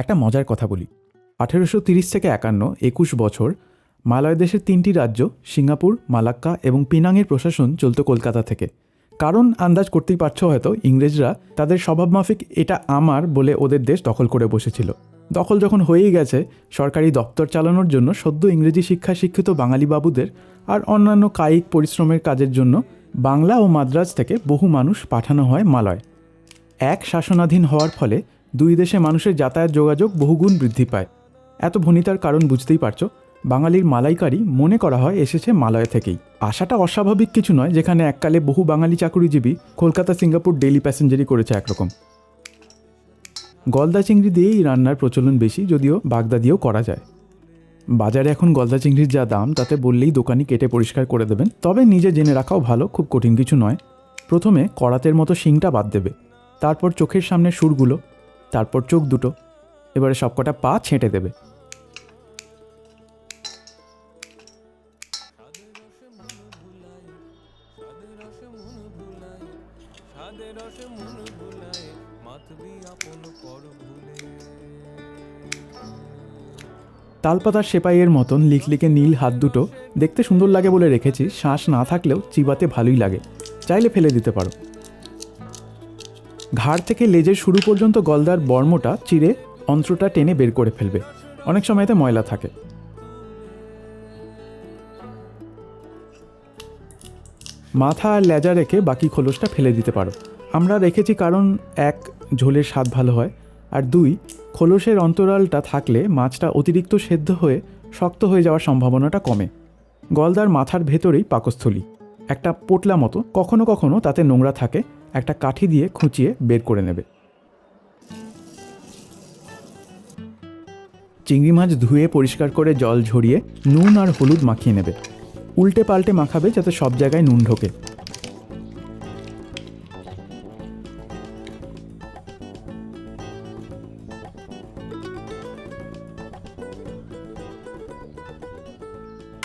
একটা মজার কথা বলি। আঠেরোশো তিরিশ থেকে একান্ন, একুশ বছর মালয় দেশের তিনটি রাজ্য, সিঙ্গাপুর, মালাক্কা এবং পিনাংয়ের প্রশাসন চলতো কলকাতা থেকে। কারণ আন্দাজ করতেই পারছ হয়তো, ইংরেজরা তাদের স্বভাবমাফিক এটা আমার বলে ওদের দেশ দখল করে বসেছিল। দখল যখন হয়েই গেছে, সরকারি দপ্তর চালানোর জন্য সদ্য ইংরেজি শিক্ষা শিক্ষিত বাঙালি বাবুদের আর অন্যান্য কায়িক পরিশ্রমের কাজের জন্য বাংলা ও মাদ্রাজ থেকে বহু মানুষ পাঠানো হয় মালয়। এক শাসনাধীন হওয়ার ফলে দুই দেশে মানুষের যাতায়াত যোগাযোগ বহুগুণ বৃদ্ধি পায়। এত ভনিতার কারণ বুঝতেই পারছ, বাঙালির মালাইকারি মনে করা হয় এসেছে মালয় থেকেই। আশাটা অস্বাভাবিক কিছু নয়, যেখানে এককালে বহু বাঙালি চাকুরিজীবী কলকাতা, সিঙ্গাপুর, ডেইলি প্যাসেঞ্জারই করেছে একরকম। গলদা চিংড়ি দিয়েই রান্নার প্রচলন বেশি, যদিও বাগদা দিয়েও করা যায়। বাজারে এখন গলদা চিংড়ির যা দাম, তাতে বললেই দোকানি কেটে পরিষ্কার করে দেবেন। তবে নিজে জেনে রাখাও ভালো, খুব কঠিন কিছু নয়। প্রথমে কড়াতের মতো শিংটা বাদ দেবে। তারপর চোখের সামনে সুরগুলো তারপর চোখ দুটো। এবারে সবকটা পা ছেঁটে দেবে। তালপাতার সেপাইয়ের মতন লিকলিকে নীল হাত দুটো দেখতে সুন্দর লাগে বলে রেখেছি। শ্বাস না থাকলেও চিবাতে ভালোই লাগে। চাইলে ফেলে দিতে পারো। ঘাড় থেকে লেজের শুরু পর্যন্ত গলদার বর্মটা চিরে অন্ত্রটা টেনে বের করে ফেলবে। অনেক সময়তে ময়লা থাকে। মাথা আর লেজা রেখে বাকি খোলসটা ফেলে দিতে পারো। আমরা রেখেছি কারণ এক, ঝোলের স্বাদ ভালো হয়, আর দুই, খোলসের অন্তরালটা থাকলে মাছটা অতিরিক্ত সেদ্ধ হয়ে শক্ত হয়ে যাওয়ার সম্ভাবনাটা কমে। গলদার মাথার ভেতরেই পাকস্থলী। একটা পোটলা মতো, কখনো কখনো তাতে নোংরা থাকে একটা কাঠি দিয়ে খুঁচিয়ে বের করে নেবে। চিংড়ি মাছ ধুয়ে পরিষ্কার করে জল ঝরিয়ে নুন আর হলুদ মাখিয়ে নেবে। উল্টে পাল্টে মাখাবে যাতে সব জায়গায় নুন ঢোকে।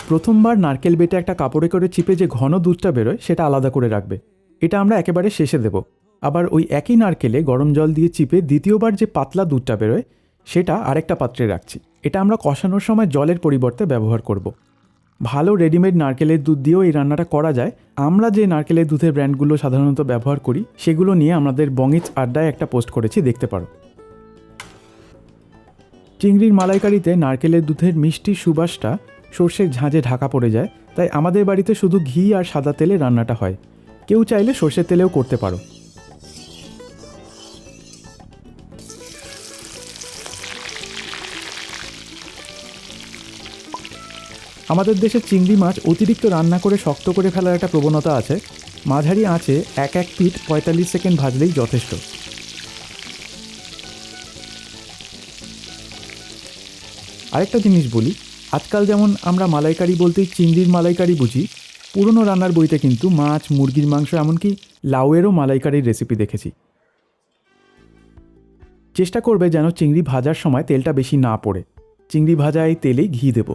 প্রথমবার নারকেল বেটে একটা কাপড়ে করে চিপে যে ঘন দুধটা বেরোয়, সেটা আলাদা করে রাখবে। এটা আমরা একেবারে শেষে দেব। আবার ওই একই নারকেলে গরম জল দিয়ে চিপে দ্বিতীয়বার যে পাতলা দুধটা বেরোয়, সেটা আরেকটা পাত্রে রাখছি। এটা আমরা কষানোর সময় জলের পরিবর্তে ব্যবহার করব। ভালো রেডিমেড নারকেলের দুধ দিয়েও এই রান্নাটা করা যায়। আমরা যে নারকেলের দুধের ব্র্যান্ডগুলো সাধারণত ব্যবহার করি, সেগুলো নিয়ে আমাদের বঙ্গিচ আড্ডায় একটা পোস্ট করেছি, দেখতে পারো। চিংড়ির মালাইকারিতে নারকেলের দুধের মিষ্টি সুবাসটা সর্ষের ঝাঁঝে ঢাকা পড়ে যায়, তাই আমাদের বাড়িতে শুধু ঘি আর সাদা তেলে রান্নাটা হয়। কেউ চাইলে সর্ষের তেলেও করতে পারো। আমাদের দেশে চিংড়ি মাছ অতিরিক্ত রান্না করে শক্ত করে ফেলার একটা প্রবণতা আছে। মাঝারি আঁচে এক এক পিঠ পঁয়তাল্লিশ সেকেন্ড ভাজলেই যথেষ্ট। আরেকটা জিনিস বলি, আজকাল যেমন আমরা মালাইকারি বলতেই চিংড়ির মালাইকারি বুঝি পুরনো রান্নার বইতে কিন্তু মাছ, মুরগির মাংস, এমনকি লাউয়েরও মালাইকারির রেসিপি দেখেছি। চেষ্টা করবে যেন চিংড়ি ভাজার সময় তেলটা বেশি না পড়ে। চিংড়ি ভাজায় তেলেই ঘি দেবো।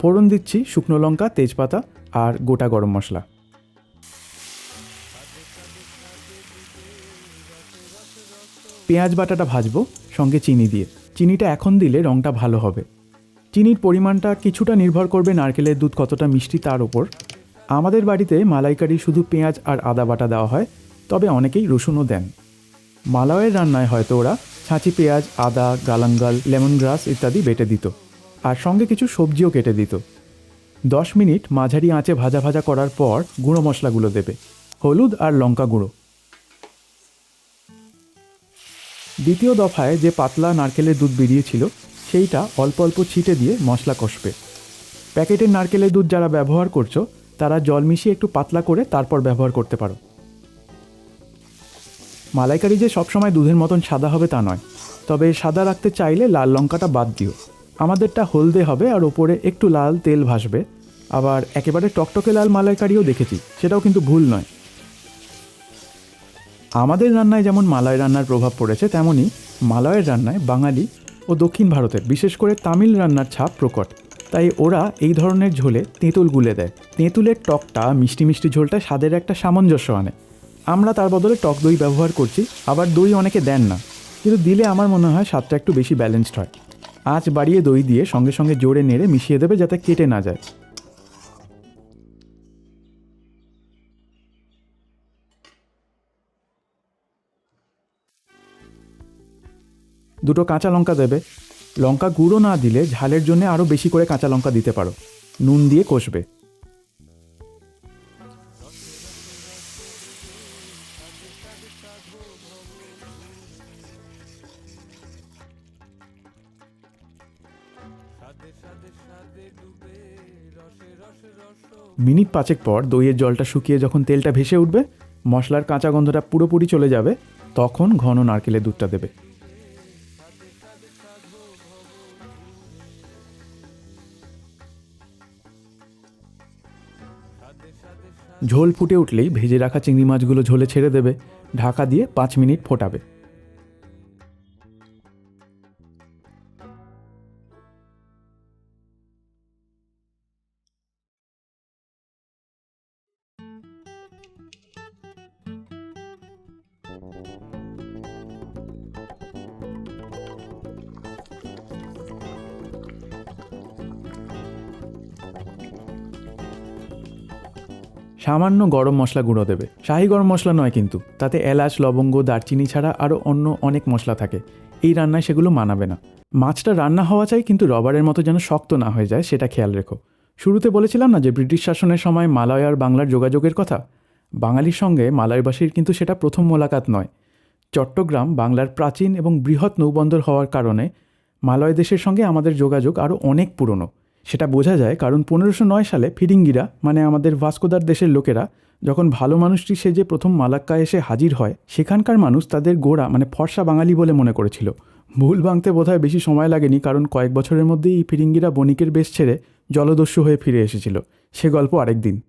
ফোড়ন দিচ্ছি শুকনো লঙ্কা, তেজপাতা আর গোটা গরম মশলা। পেঁয়াজ বাটাটা ভাজবো, সঙ্গে চিনি দিয়ে। চিনিটা এখন দিলে রঙটা ভালো হবে। চিনির পরিমাণটা কিছুটা নির্ভর করবে নারকেলের দুধ কতটা মিষ্টি তার ওপর। আমাদের বাড়িতে মালাইকারি শুধু পেঁয়াজ আর আদা বাটা দেওয়া হয়, তবে অনেকেই রসুনও দেন। মালাওয়ের রান্নায় হয়তো ওরা ছাঁচি পেঁয়াজ, আদা গালাঙ্গাল লেমন গ্রাস ইত্যাদি বেটে দিত, আর সঙ্গে কিছু সবজিও কেটে দিত। দশ মিনিট মাঝারি আঁচে ভাজা ভাজা করার পর গুঁড়ো মশলাগুলো দেবে, হলুদ আর লঙ্কা গুঁড়ো। দ্বিতীয় দফায় যে পাতলা নারকেলের দুধ বেরিয়েছিল, সেইটা অল্প অল্প ছিটে দিয়ে মশলা কষবে। প্যাকেটের নারকেলের দুধ যারা ব্যবহার করছ, তারা জল মিশিয়ে একটু পাতলা করে তারপর ব্যবহার করতে পারো। মালাইকারি যে সবসময় দুধের মতন সাদা হবে তা নয়, তবে সাদা রাখতে চাইলে লাল লঙ্কাটা বাদ দিও। আমাদেরটা হলদে হবে আর ওপরে একটু লাল তেল ভাসবে। আবার একেবারে টকটকে লাল মালাইকারিও দেখেছি, সেটাও কিন্তু ভুল নয়। আমাদের রান্নায় যেমন মালয় রান্নার প্রভাব পড়েছে তেমনই মালয়ের রান্নায় বাঙালি ও দক্ষিণ ভারতের, বিশেষ করে তামিল রান্নার ছাপ প্রকট। তাই ওরা এই ধরনের ঝোলে তেঁতুল গুলে দেয়। তেঁতুলের টকটা মিষ্টি মিষ্টি ঝোলটা স্বাদের একটা সামঞ্জস্য আনে। আমরা তার বদলে টক দই ব্যবহার করছি, আবার দই অনেকে দেন না। কিন্তু দিলে আমার মনে হয় স্বাদটা একটু বেশি ব্যালেন্সড হয়। আঁচ বাড়িয়ে দই দিয়ে সঙ্গে সঙ্গে জোরে নেড়ে মিশিয়ে দেবে যাতে কেটে না যায়। দুটো কাঁচা লঙ্কা দেবে। লঙ্কা গুঁড়ো না দিলে ঝালের জন্য আরও বেশি করে কাঁচা লঙ্কা দিতে পারো। নুন দিয়ে কষবে। মিনিট পাঁচেক পর দইয়ের জলটা শুকিয়ে যখন তেলটা ভেসে উঠবে, মশলার কাঁচা গন্ধটা পুরোপুরি চলে যাবে, তখন ঘন নারকেলের দুধটা দেবে। ঝোল ফুটে উঠলেই ভেজে রাখা চিংড়ি মাছগুলো ঝোলে ছেড়ে দেবে, ঢাকা দিয়ে পাঁচ মিনিট ফোটাবে। সামান্য গরম মশলা গুঁড়ো দেবে। শাহি গরম মশলা নয় কিন্তু, তাতে এলাচ, লবঙ্গ, দারচিনি ছাড়া আরও অন্য অনেক মশলা থাকে। এই রান্নায় সেগুলো মানাবে না। মাছটা রান্না হওয়া চাই কিন্তু রবারের মতো যেন শক্ত না হয়ে যায়, সেটা খেয়াল রেখো। শুরুতে বলেছিলাম না যে ব্রিটিশ শাসনের সময় মালয় আর বাংলার যোগাযোগের কথা? বাঙালির সঙ্গে মালয়বাসীর কিন্তু সেটা প্রথম মোলাকাত নয়। চট্টগ্রাম বাংলার প্রাচীন এবং বৃহৎ নৌবন্দর হওয়ার কারণে মালয় দেশের সঙ্গে আমাদের যোগাযোগ আরও অনেক পুরনো। সেটা বোঝা যায় কারণ পনেরোশো নয় সালে ফিরিঙ্গিরা মানে আমাদের ভাস্কোদার দেশের লোকেরা, যখন ভালো মানুষটি সে যে প্রথম মালাক্কা এসে হাজির হয়, সেখানকার মানুষ তাদের গোড়া মানে ফর্সা বাঙালি বলে মনে করেছিল। ভুল ভাঙতে বোধহয় বেশি সময় লাগেনি কারণ কয়েক বছরের মধ্যেই এই ফিরিঙ্গিরা বণিকের বেশ ছেড়ে জলদস্যু হয়ে ফিরে এসেছিল। সে গল্প আরেক দিন